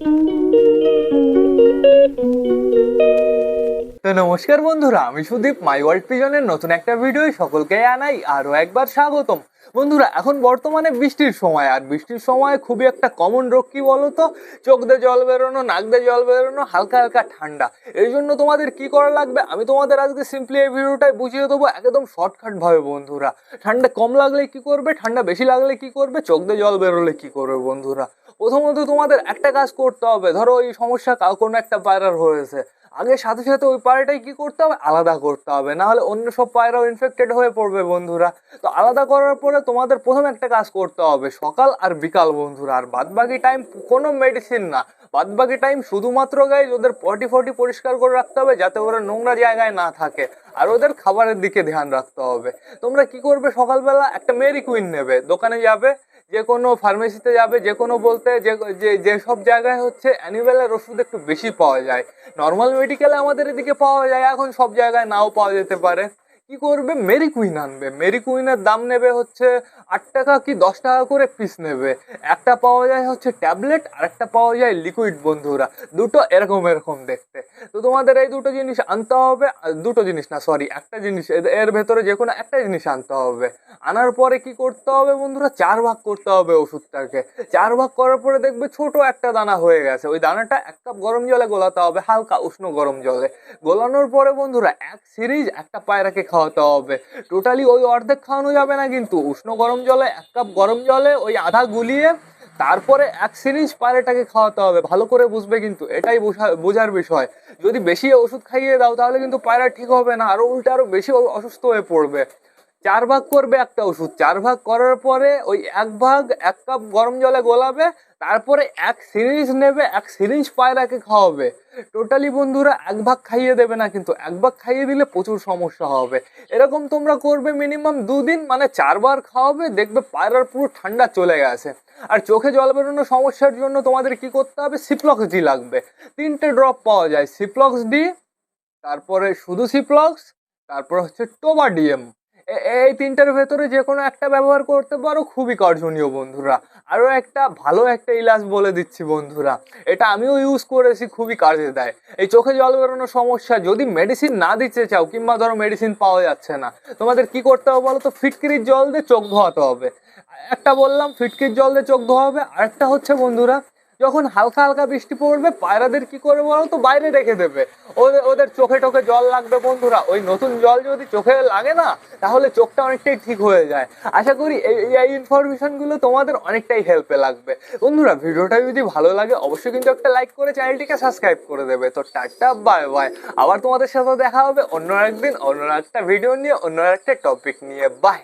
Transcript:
তো নমস্কার বন্ধুরা, আমি সুদীপ মাই ওয়ার্ল্ড পিজনের নতুন একটা ভিডিও সকলকে আনাই আরও একবার স্বাগতম। বন্ধুরা, এখন বর্তমানে বৃষ্টির সময়, আর বৃষ্টির সময় খুবই একটা কমন রোগ কি বলতো? চোখ দিয়ে জল বেরোনো, নাক দিয়ে জল বেরোনো, হালকা হালকা ঠান্ডা। এই জন্য তোমাদের কি করা লাগবে? আমি তোমাদের আজকে সিম্পলি এই ভিডিওটাই বুঝিয়ে দেবো একদম শর্টকাট ভাবে, বন্ধুরা। ঠান্ডা কম লাগলে কি করবে? ঠান্ডা বেশি লাগলে কি করবে? চোখ দিয়ে জল বেরোলে কি করবে, বন্ধুরা? প্রথমত তোমাদের একটা কাজ করতে হবে। ধরো এই সমস্যা কোনো একটা পায়রার হয়েছে। আগে সাথে সাথে ওই পায়রাটাই কি করতে হবে? আলাদা করতে হবে। না হলে অন্য সব পায়রাও ইনফেক্টেড হয়ে পড়বে বন্ধুরা। তো আলাদা করার পরে তোমাদের প্রথম একটা কাজ করতে হবে। সকাল আর বিকাল বন্ধুরা। আর বাদ বাকি টাইম কোনো মেডিসিন না। বাদ বাকি টাইম শুধুমাত্র গাইজ ওদের পটি ফটি পরিষ্কার করে রাখতে হবে যাতে ওরা নোংরা জায়গায় না থাকে। আর ওদের খাবারের দিকে ধ্যান রাখতে হবে। তোমরা কি করবে? সকালবেলা একটা মেরি কুইন নেবে। দোকানে যাবে যে কোনো ফার্মেসিতে যাবে যে কোনো বলতে যে যেসব জায়গায় হচ্ছে অ্যানিমেলের ওষুধ একটু বেশি পাওয়া যায়। নর্মাল মেডিকেলে আমাদের এদিকে পাওয়া যায়, এখন সব জায়গায় নাও পাওয়া যেতে পারে। কি করবে? মেরি কুইন আনবে। মেরি কুইনের দাম নেবে হচ্ছে আট টাকা কি দশ টাকা করে পিস নেবে। একটা পাওয়া যায় হচ্ছে ট্যাবলেট আর একটা পাওয়া যায় লিকুইড বন্ধুরা। দুটো এরকম এরকম দেখতে। তো তোমাদের এই দুটো জিনিস আনতে হবে। দুটো জিনিস না সরি একটা জিনিস। এর- ভেতরে যে কোনো একটা জিনিস আনতে হবে। আনার পরে কি করতে হবে বন্ধুরা? চার ভাগ করতে হবে ওষুধটাকে। চার ভাগ করার পরে দেখবে ছোট একটা দানা হয়ে গেছে। ওই দানাটা এক কাপ গরম জলে গোলাতে হবে, হালকা উষ্ণ গরম জলে। গোলানোর পরে বন্ধুরা, এক সিরিজ একটা পায়রাকে খাওয়াতে হবে। টোটালি ওই অর্ধেক খাওয়ানো যাবে না কিন্তু। উষ্ণ গরম জলে, এক কাপ গরম জলে ওই আধা গুলিয়ে তারপরে এক সিরিঞ্জ পারেটাকে খাওয়াতে হবে। ভালো করে বুঝবে কিন্তু, এটাই বোঝা- বোঝার বিষয়। যদি বেশি ওষুধ খাইয়ে দাও, তাহলে কিন্তু পায়রা ঠিক হবে না। আরও উল্টে আরও বেশি অসুস্থ হয়ে পড়বে। চার ভাগ করবে একটা ওষুধ। চার ভাগ করার পরে ওই এক ভাগ এক কাপ গরম জলে গোলাবে, তারপরে এক সিরিঞ্জ নেবে, এক সিরিঞ্জ পায়রাকে খাওয়াবে। টোটালি বন্ধুরা, এক ভাগ খাইয়ে দেবে না কিন্তু, এক ভাগ খাইয়ে দিলে প্রচুর সমস্যা হবে। এরকম তোমরা করবে মিনিমাম দুদিন মানে চারবার খাওয়াবে, দেখবে পায়রার পুরো ঠান্ডা চলে গেছে। আর চোখে জল বেরোনোর সমস্যার জন্য তোমাদের কি করতে হবে? সিপ্লক্স ডি লাগবে। তিনটে ড্রপ পাওয়া যায়। সিপ্লক্স ডি তারপরে শুধু সিপ্লক্স তারপর হচ্ছে টোবাডিএম এই তিনটার ভেতরে যে কোনো একটা ব্যবহার করতে পারো, খুবই কার্যনীয় বন্ধুরা। আরও একটা ভালো একটা ইলাজ বলে দিচ্ছি বন্ধুরা। এটা আমিও ইউজ করেছি, খুবই কাজে দেয়। এই চোখে জল বেরোনোর সমস্যা, যদি মেডিসিন না দিতে চাও, কিংবা ধরো মেডিসিন পাওয়া যাচ্ছে না, তোমাদের কি করতে হবে বলো তো? ফিটকিরির জল দিয়ে চোখ ধোয়াতে হবে। একটা বললাম ফিটকির জল দিয়ে চোখ ধোয়া হবে। আরেকটা হচ্ছে বন্ধুরা যখন হালকা হালকা বৃষ্টি পড়বে, পায়রাদের কি করবে বলো তো? বাইরে রেখে দেবে। ওদের ওদের চোখে টোখে জল লাগবে বন্ধুরা। ওই নতুন জল যদি চোখে লাগে না, তাহলে চোখটা অনেকটাই ঠিক হয়ে যায়। আশা করি এই এই ইনফরমেশনগুলো তোমাদের অনেকটাই হেল্পে লাগবে। বন্ধুরা, ভিডিওটা যদি ভালো লাগে, অবশ্যই কিন্তু একটা লাইক করে চ্যানেলটিকে সাবস্ক্রাইব করে দেবে। তো টাটা বাই বাই আবার তোমাদের সাথে দেখা হবে অন্য একদিন অন্য একটা ভিডিও নিয়ে, অন্য একটা টপিক নিয়ে। বাই